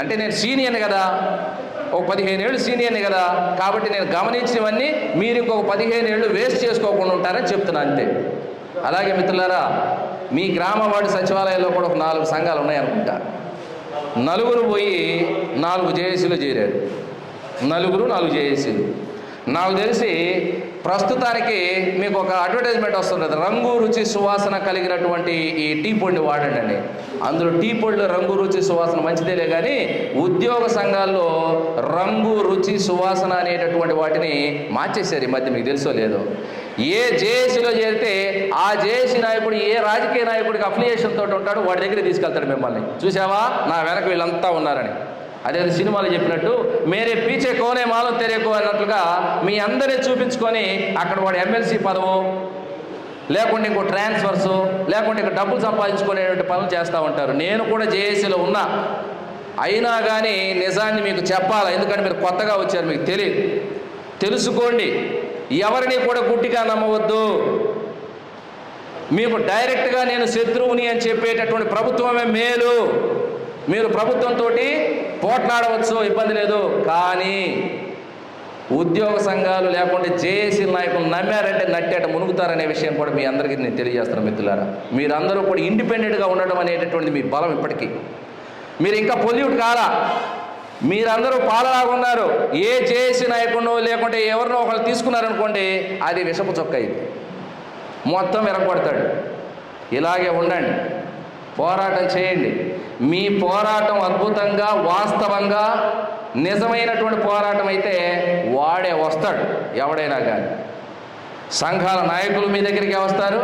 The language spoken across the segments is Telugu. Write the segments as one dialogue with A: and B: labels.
A: అంటే నేను సీనియర్ కదా ఒక పదిహేను ఏళ్ళు సీనియర్ని కదా కాబట్టి నేను గమనించినవన్నీ మీరు ఇంకొక పదిహేను ఏళ్ళు వేస్ట్ చేసుకోకుండా ఉంటారని చెప్తున్నా అంతే. అలాగే మిత్రులారా మీ గ్రామ వాడి సచివాలయంలో కూడా ఒక నాలుగు సంఘాలు ఉన్నాయనుకుంటా. నలుగురు పోయి నాలుగు జేఏసీలు చేరారు. నలుగురు నాలుగు జేఏసీలు. నాకు తెలిసి ప్రస్తుతానికి మీకు ఒక అడ్వర్టైజ్మెంట్ వస్తుంది. రంగు రుచి సువాసన కలిగినటువంటి ఈ టీ పొడిని వాడండి అందులో టీ పొడిలో రంగు రుచి సువాసన మంచిదేలే కానీ ఉద్యోగ సంఘాల్లో రంగు రుచి సువాసన అనేటటువంటి వాటిని మార్చేశారు ఈ మధ్య. మీకు తెలుసో లేదో? ఏ జేఏసీలో చేరితే ఆ జేఏసీ నాయకుడు ఏ రాజకీయ నాయకుడికి అఫిలియేషన్ తోటి ఉంటాడో వాడి దగ్గర తీసుకెళ్తాడు మిమ్మల్ని. చూసావా నా వెనక వీళ్ళంతా ఉన్నారని. అదే సినిమాలో చెప్పినట్టు మేరే పీచే కోనే మాలో తెరేకో అన్నట్లుగా మీ అందరినీ చూపించుకొని అక్కడ వాడు ఎమ్మెల్సీ పదవు లేకుంటే ఇంకో ట్రాన్స్ఫర్స్ లేకుంటే ఇంకో డబ్బులు సంపాదించుకునేటువంటి పనులు చేస్తూ ఉంటారు. నేను కూడా జేఏసీలో ఉన్నా. అయినా కానీ నిజాన్ని మీకు చెప్పాలి? ఎందుకంటే మీరు కొత్తగా వచ్చారు మీకు తెలియదు తెలుసుకోండి. ఎవరిని కూడా గుడ్డిగా నమ్మవద్దు. మీకు డైరెక్ట్గా నేను శత్రువుని అని చెప్పేటటువంటి ప్రభుత్వమే మేలు. మీరు ప్రభుత్వంతో పోట్లాడవచ్చు ఇబ్బంది లేదు. కానీ ఉద్యోగ సంఘాలు లేకుంటే జేఏసీ నాయకులు నమ్మారంటే నట్టేట మునుగుతారనే విషయం కూడా మీ అందరికీ నేను తెలియజేస్తాను మిత్రులారా. మీరందరూ కూడా ఇండిపెండెంట్గా ఉండడం అనేటటువంటి మీ బలం ఇప్పటికీ. మీరు ఇంకా పొల్యూట్ కాలా? మీరందరూ పాలలాగా ఉన్నారు. ఏ జేఏసీ నాయకుడినో లేకుంటే ఎవరినో ఒకరు తీసుకున్నారనుకోండి అది విషపు చొక్క ఇది. మొత్తం ఎరగొడతాడు ఇలాగే ఉండండి. పోరాటం చేయండి. మీ పోరాటం అద్భుతంగా వాస్తవంగా నిజమైనటువంటి పోరాటం అయితే వాడే వస్తాడు ఎవడైనా కానీ సంఘాల నాయకులు మీ దగ్గరికే వస్తారు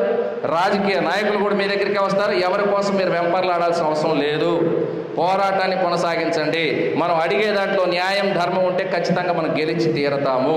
A: రాజకీయ నాయకులు కూడా మీ దగ్గరికి వస్తారు. ఎవరి కోసం మీరు వెంపర్లాడాల్సిన అవసరం లేదు. పోరాటాన్ని కొనసాగించండి. మనం అడిగే దాంట్లో న్యాయం ధర్మం ఉంటే ఖచ్చితంగా మనం గెలిచి తీరతాము.